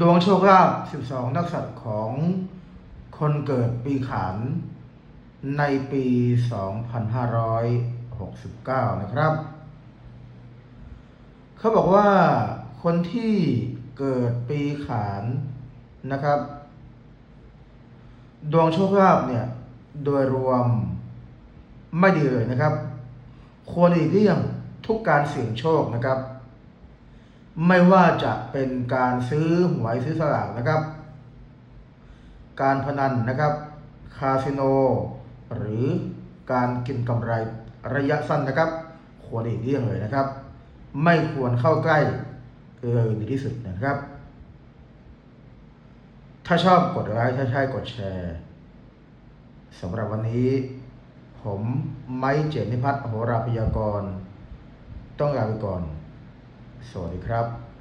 ดวงโชคลาภ 12 นักษัตริย์ของคนเกิดปีขานในปี 2569 นะครับ เขาบอกว่าคนที่เกิดปีขานนะครับ ดวงโชคลาภเนี่ย โดยรวมไม่ดีเลยนะครับ ควรหลีกเลี่ยงทุกการเสี่ยงโชคนะครับ ไม่ว่าจะเป็นการซื้อหวยซื้อสลากนะครับ การพนันนะครับ คาสิโน หรือการกินกำไรระยะสั้นนะครับ ควรหลีกเลี่ยงเลยนะครับ ไม่ควรเข้าใกล้เลยดีที่สุดนะครับ ถ้าชอบกดไลค์ถ้าใช่กดแชร์สำหรับวันนี้ ผมไม้เจนิพัฒน์โหราพยากร ต้องลาไปก่อน สวัสดีครับ